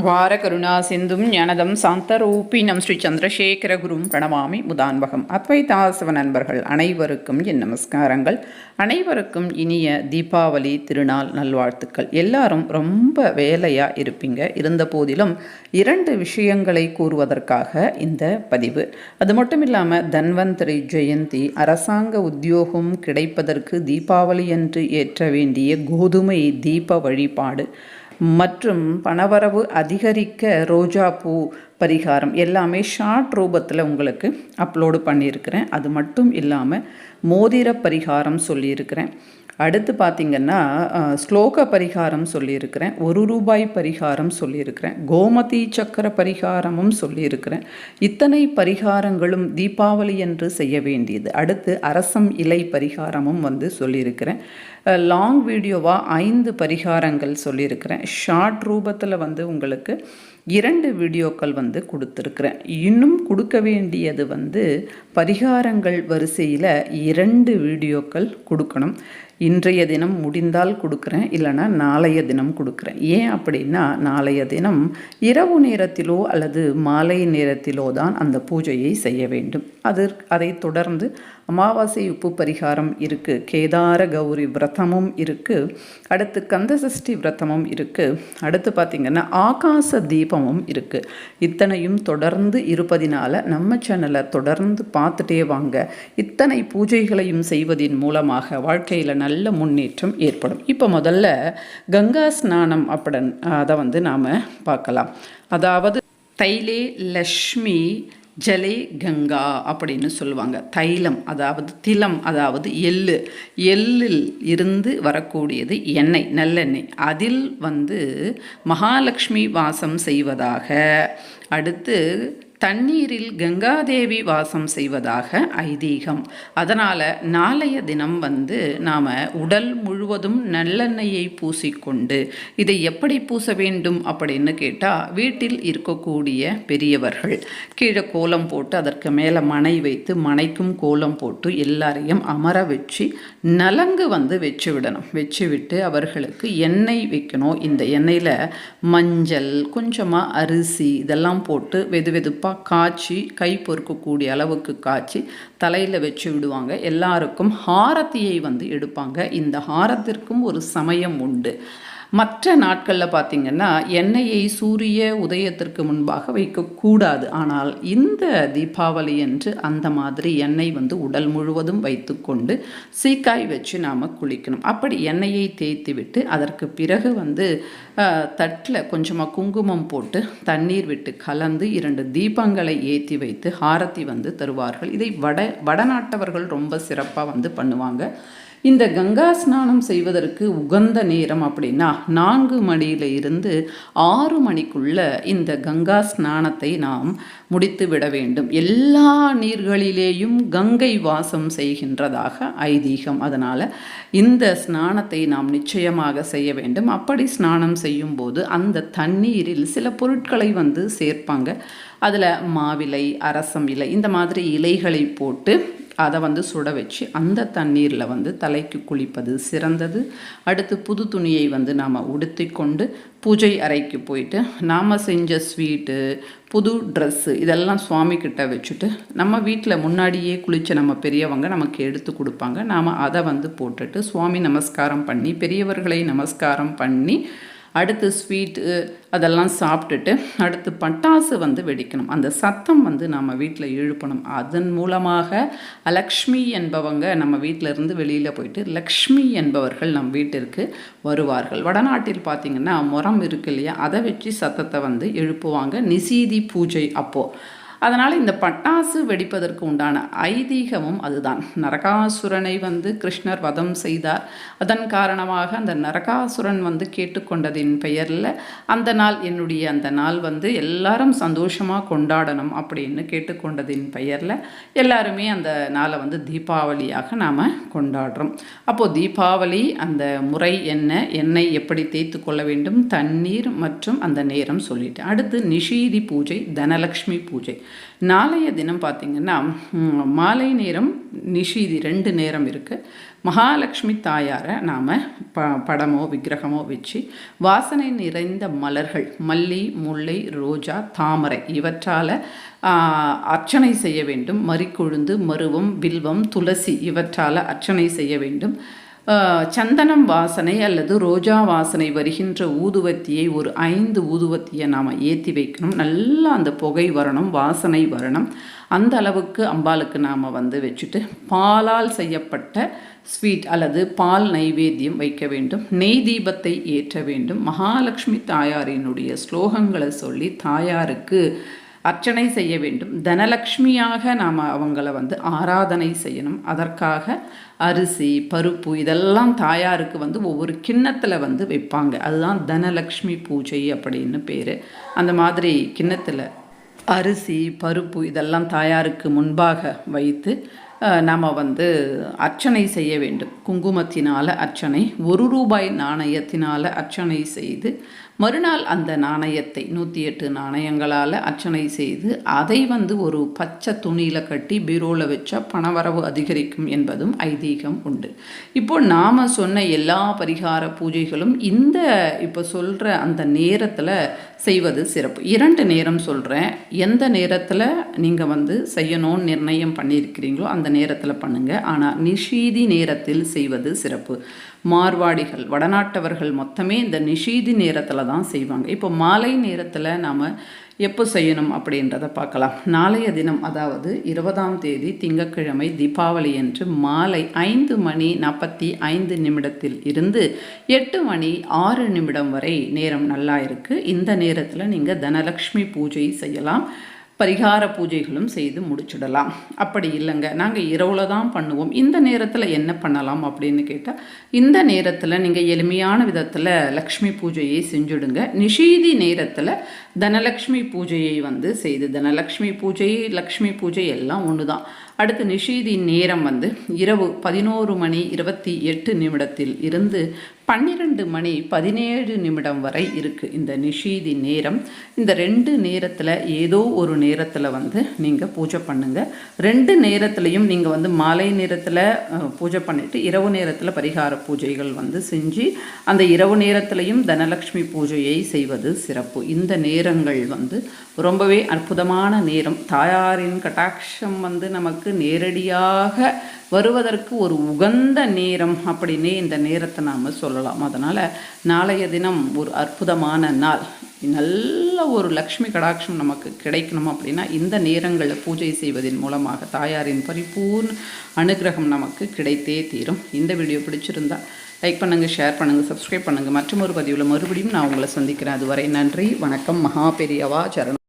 அபார கருணா சிந்தும் ஞானதம் சாந்தரூபினம் ஸ்ரீ சந்திரசேகர குரும் பிரணமாமி முதான்பகம். அத்வைதாசவ நண்பர்கள் அனைவருக்கும் என் நமஸ்காரங்கள். அனைவருக்கும் இனிய தீபாவளி திருநாள் நல்வாழ்த்துக்கள். எல்லாரும் ரொம்ப வேலையாக இருப்பீங்க. இருந்த போதிலும் இரண்டு விஷயங்களை கூறுவதற்காக இந்த பதிவு. அது மட்டும் இல்லாமல் தன்வந்தரி ஜெயந்தி அரசாங்க உத்தியோகம் கிடைப்பதற்கு தீபாவளி என்று ஏற்ற வேண்டிய கோதுமை தீப வழிபாடு. மற்றும் பணவரவு அதிகரிக்க ரோஜா பூ பரிகாரம் எல்லாமே ஷார்ட் ரூபத்தில் உங்களுக்கு அப்லோடு பண்ணியிருக்கிறேன். அது மட்டும் இல்லாமல் மோதிர பரிகாரம் சொல்லியிருக்கிறேன். அடுத்து பார்த்திங்கன்னா ஸ்லோக பரிகாரம் சொல்லியிருக்கிறேன் ஒரு ரூபாய் பரிகாரம் சொல்லியிருக்கிறேன் கோமதி சக்கர பரிகாரமும் சொல்லியிருக்கிறேன். இத்தனை பரிகாரங்களும் தீபாவளி என்று செய்ய வேண்டியது. அடுத்து அரசம் இலை பரிகாரமும் வந்து சொல்லியிருக்கிறேன். லாங் வீடியோவாக ஐந்து பரிகாரங்கள் சொல்லியிருக்கிறேன். ஷார்ட் ரூபத்தில் வந்து உங்களுக்கு இரண்டு வீடியோக்கள் வந்து கொடுத்துருக்குறேன். இன்னும் கொடுக்க வேண்டியது வந்து பரிகாரங்கள் வரிசையில் இரண்டு வீடியோக்கள் கொடுக்கணும். இன்றைய தினம் முடிந்தால் கொடுக்குறேன் இல்லைனா நாளைய தினம் கொடுக்குறேன். ஏன் அப்படின்னா நாளைய தினம் இரவு நேரத்திலோ அல்லது மாலை நேரத்திலோ தான் அந்த பூஜையை செய்ய வேண்டும். அது அதை தொடர்ந்து அமாவாசை உப்பு பரிகாரம் இருக்குது கேதார கௌரி விரதமும் இருக்குது அடுத்து கந்தசஷ்டி விரதமும் இருக்குது அடுத்து பார்த்திங்கன்னா ஆகாச தீபமும் இருக்குது இத்தனையும் தொடர்ந்து இருப்பதினால நம்ம சேனலை தொடர்ந்து பார்த்துட்டே வாங்க. இத்தனை பூஜைகளையும் செய்வதின் மூலமாக வாழ்க்கையில் நல்ல முன்னேற்றம் ஏற்படும். இப்போ முதல்ல கங்கா ஸ்நானம் அப்படன் அதை வந்து நாம் பார்க்கலாம். அதாவது தைலே லக்ஷ்மி ஜலே கங்கா அப்படின்னு சொல்லுவாங்க. தைலம் அதாவது திலம் அதாவது எள்ளு. எள்ளில் இருந்து வரக்கூடியது எண்ணெய் நல்லெண்ணெய். அதில் வந்து மகாலட்சுமி வாசம் செய்வதாக. அடுத்து தண்ணீரில் கங்காதேவி வாசம் செய்வதாக ஐதீகம். அதனால் நாளைய தினம் வந்து நாம் உடல் முழுவதும் நல்லெண்ணெயை பூசிக்கொண்டு இதை எப்படி பூச வேண்டும் அப்படின்னு கேட்டால் வீட்டில் இருக்கக்கூடிய பெரியவர்கள் கீழே கோலம் போட்டு அதற்கு மேலே மனை வைத்து மனைக்கும் கோலம் போட்டு எல்லாரையும் அமர வச்சு நலங்கு வந்து வச்சு விடணும். வச்சு விட்டு அவர்களுக்கு எண்ணெய் வைக்கணும். இந்த எண்ணெயில் மஞ்சள் கொஞ்சமாக அரிசி இதெல்லாம் போட்டு வெது வெதுப்பாக காய்ச்சி கை பொறுக்கக்கூடிய அளவுக்கு காய்ச்சி தலையில் வச்சு விடுவாங்க. எல்லாருக்கும் ஹாரத்தியை வந்து எடுப்பாங்க. இந்த ஹாரத்திற்கும் ஒரு சமயம் உண்டு. மற்ற நாட்களில் பார்த்திங்கன்னா எண்ணெயை சூரிய உதயத்திற்கு முன்பாக வைக்கக்கூடாது. ஆனால் இந்த தீபாவளி என்று அந்த மாதிரி எண்ணெய் வந்து உடல் முழுவதும் வைத்துக்கொண்டு சீக்காய் வச்சு நாம் குளிக்கணும். அப்படி எண்ணெயை தேய்த்து விட்டு அதற்கு பிறகு வந்து தட்டில் கொஞ்சமாக குங்குமம் போட்டு தண்ணீர் விட்டு கலந்து இரண்டு தீபங்களை ஏற்றி வைத்து ஆரத்தி வந்து தருவார்கள். இதை வட வடநாட்டவர்கள் ரொம்ப சிறப்பாக வந்து பண்ணுவாங்க. இந்த கங்கா ஸ்நானம் செய்வதற்கு உகந்த நேரம் அப்படின்னா நான்கு மணியில இருந்து ஆறு மணிக்குள்ள இந்த கங்கா ஸ்நானத்தை நாம் முடித்து விட வேண்டும். எல்லா நீர்களிலேயும் கங்கை வாசம் செய்கின்றதாக ஐதீகம். அதனால் இந்த ஸ்நானத்தை நாம் நிச்சயமாக செய்ய வேண்டும். அப்படி ஸ்நானம் செய்யும்போது அந்த தண்ணீரில் சில பொருட்களை வந்து சேர்ப்பாங்க. அதில் மாவிலை அரசம் இலை இந்த மாதிரி இலைகளை போட்டு அதை வந்து சுட வச்சு அந்த தண்ணீரில் வந்து தலைக்கு குளிப்பது சிறந்தது. அடுத்து புது துணியை வந்து நாம் உடுத்தி கொண்டு பூஜை அறைக்கு போயிட்டு நாம் செஞ்ச ஸ்வீட்டு புது ட்ரெஸ்ஸு இதெல்லாம் சுவாமி கிட்ட வச்சுட்டு நம்ம வீட்டில் முன்னாடியே குளித்த நம்ம பெரியவங்க நமக்கு எடுத்து கொடுப்பாங்க. நாம் அதை வந்து போட்டுட்டு சுவாமி நமஸ்காரம் பண்ணி பெரியவர்களை நமஸ்காரம் பண்ணி அடுத்து ஸ்வீட்டு அதெல்லாம் சாப்பிட்டுட்டு அடுத்து பட்டாசு வந்து வெடிக்கணும். அந்த சத்தம் வந்து நம்ம வீட்டில் எழுப்பணும். அதன் மூலமாக லக்ஷ்மி என்பவங்க நம்ம வீட்டில் இருந்து வெளியில் போயிட்டு லக்ஷ்மி என்பவர்கள் நம் வீட்டிற்கு வருவார்கள். வடநாட்டில் பார்த்திங்கன்னா முறம் இருக்கு இல்லையா? அதை வச்சு சத்தத்தை வந்து எழுப்புவாங்க. நிசீதி பூஜை அப்போது அதனால் இந்த பட்டாசு வெடிப்பதற்கு உண்டான ஐதீகமும் அதுதான். நரகாசுரனை வந்து கிருஷ்ணர் வதம் செய்தார். அதன் காரணமாக அந்த நரகாசுரன் வந்து கேட்டுக்கொண்டதின் பெயரில் அந்த நாள் என்னுடைய அந்த நாள் வந்து எல்லாரும் சந்தோஷமாக கொண்டாடணும் அப்படின்னு கேட்டுக்கொண்டதின் பெயரில் எல்லாருமே அந்த நாளை வந்து தீபாவளியாக நாம் கொண்டாடுறோம். அப்போது தீபாவளி அந்த முறை என்ன எண்ணெய் எப்படி தேய்த்து கொள்ள வேண்டும் தண்ணீர் மற்றும் அந்த நேரம் சொல்லிட்டு அடுத்து நிஷீதி பூஜை தனலக்ஷ்மி பூஜை. நாளைய தினம் பார்த்திங்கன்னா மாலை நேரம் நிஷீதி ரெண்டு நேரம் இருக்குது மகாலட்சுமி தாயாரை நாம் ப படமோ விக்கிரகமோ வச்சு வாசனை நிறைந்த மலர்கள் மல்லி முல்லை ரோஜா தாமரை இவற்றால் அர்ச்சனை செய்ய வேண்டும். மறிக்கொழுந்து மருவம் வில்வம் துளசி இவற்றால் அர்ச்சனை செய்ய வேண்டும். சந்தனம் வாசனை அல்லது ரோஜா வாசனை வருகின்ற ஊதுவத்தியை ஒரு ஐந்து ஊதுவத்தியை நாம் ஏற்றி வைக்கணும். நல்லா அந்த புகை வரணும் வாசனை வரணும். அந்த அளவுக்கு அம்பாளுக்கு நாம் வந்து வச்சுட்டு பாலால் செய்யப்பட்ட ஸ்வீட் அல்லது பால் நைவேத்தியம் வைக்க வேண்டும். நெய் தீபத்தை ஏற்ற வேண்டும். மகாலட்சுமி தாயாரினுடைய ஸ்லோகங்களை சொல்லி தாயாருக்கு அர்ச்சனை செய்ய வேண்டும். தனலக்ஷ்மியாக நாம் அவங்கள வந்து ஆராதனை செய்யணும். அதற்காக அரிசி பருப்பு இதெல்லாம் தாயாருக்கு வந்து ஒவ்வொரு கிண்ணத்தில் வந்து வைப்பாங்க. அதுதான் தனலக்ஷ்மி பூஜை அப்படின்னு பேர். அந்த மாதிரி கிண்ணத்தில் அரிசி பருப்பு இதெல்லாம் தாயாருக்கு முன்பாக வைத்து நாம் வந்து அர்ச்சனை செய்ய வேண்டும். குங்குமத்தினால் அர்ச்சனை ஒரு ரூபாய் நாணயத்தினால் அர்ச்சனை செய்து மறுநாள் அந்த நாணயத்தை நூற்றி எட்டு நாணயங்களால் அர்ச்சனை செய்து அதை வந்து ஒரு பச்சை துணியில் கட்டி பீரோவில் வச்சா பணவரவு அதிகரிக்கும் என்பதும் ஐதீகம் உண்டு. இப்போ நாம் சொன்ன எல்லா பரிகார பூஜைகளும் இந்த இப்போ சொல்கிற அந்த நேரத்தில் செய்வது சிறப்பு. இரண்டு நேரம் சொல்கிறேன் எந்த நேரத்தில் நீங்கள் வந்து செய்யணும்னு நிர்ணயம் பண்ணியிருக்கிறீங்களோ அந்த நேரத்தில் பண்ணுங்கள் ஆனால் நிஷீதி நேரத்தில் செய்வது சிறப்பு. மார்வாடிகள் வடநாட்டவர்கள் மொத்தமே இந்த நிஷீதி நேரத்தில் தான் செய்வாங்க. இப்போ மாலை நேரத்தில் நாம் எப்போ செய்யணும் அப்படின்றத பார்க்கலாம். நாளைய தினம் அதாவது இருபதாம் தேதி திங்கக்கிழமை தீபாவளி என்று மாலை ஐந்து மணி நாற்பத்தி ஐந்து நிமிடத்தில் இருந்து எட்டு மணி ஆறு நிமிடம் வரை நேரம் நல்லா இருக்குது இந்த நேரத்தில் நீங்கள் தனலக்ஷ்மி பூஜை செய்யலாம். பரிகார பூஜைகளும் செய்து முடிச்சுடலாம். அப்படி இல்லைங்க. நாங்கள் இரவில் தான் பண்ணுவோம். இந்த நேரத்தில் என்ன பண்ணலாம் அப்படின்னு கேட்டால் இந்த நேரத்தில் நீங்கள் எளிமையான விதத்தில் லக்ஷ்மி பூஜையை செஞ்சுடுங்க. நிஷீதி நேரத்தில் தனலக்ஷ்மி பூஜையை வந்து செய்து தனலக்ஷ்மி பூஜை லக்ஷ்மி பூஜை எல்லாம் ஒன்று தான் அடுத்து நிஷீதி நேரம் வந்து இரவு பதினோரு மணி இருபத்தி எட்டு நிமிடத்தில் இருந்து பன்னிரெண்டு மணி பதினேழு நிமிடம் வரை இருக்குது இந்த நிஷீதி நேரம். இந்த ரெண்டு நேரத்தில் ஏதோ ஒரு நேரத்தில் வந்து நீங்கள் பூஜை பண்ணுங்கள் ரெண்டு நேரத்துலையும் நீங்கள் வந்து மாலை நேரத்தில் பூஜை பண்ணிவிட்டு இரவு நேரத்தில் பரிகார பூஜைகள் வந்து செஞ்சு அந்த இரவு நேரத்துலையும் தனலக்ஷ்மி பூஜையை செய்வது சிறப்பு. இந்த நேரங்கள் வந்து ரொம்பவே அற்புதமான நேரம். தாயாரின் கட்டாட்சம் வந்து நமக்கு நமக்கு நேரடியாக வருவதற்கு ஒரு உகந்த நேரம் அப்படின்னே இந்த நேரத்தை நாம் சொல்லலாம். அதனால் நாளைய தினம் ஒரு அற்புதமான நாள். நல்ல ஒரு லக்ஷ்மி கடாட்சம் நமக்கு கிடைக்கணும் அப்படின்னா இந்த நேரங்களில் பூஜை செய்வதன் மூலமாக தாயாரின் பரிபூர்ண அனுகிரகம் நமக்கு கிடைத்தே தீரும். இந்த வீடியோ பிடிச்சிருந்தா லைக் பண்ணுங்கள் ஷேர் பண்ணுங்கள் சப்ஸ்கிரைப் பண்ணுங்கள் மற்றும் ஒரு பதிவில் மறுபடியும் நான் உங்களை சந்திக்கிறேன். அதுவரை நன்றி வணக்கம் மகா பெரியவா சரணம்.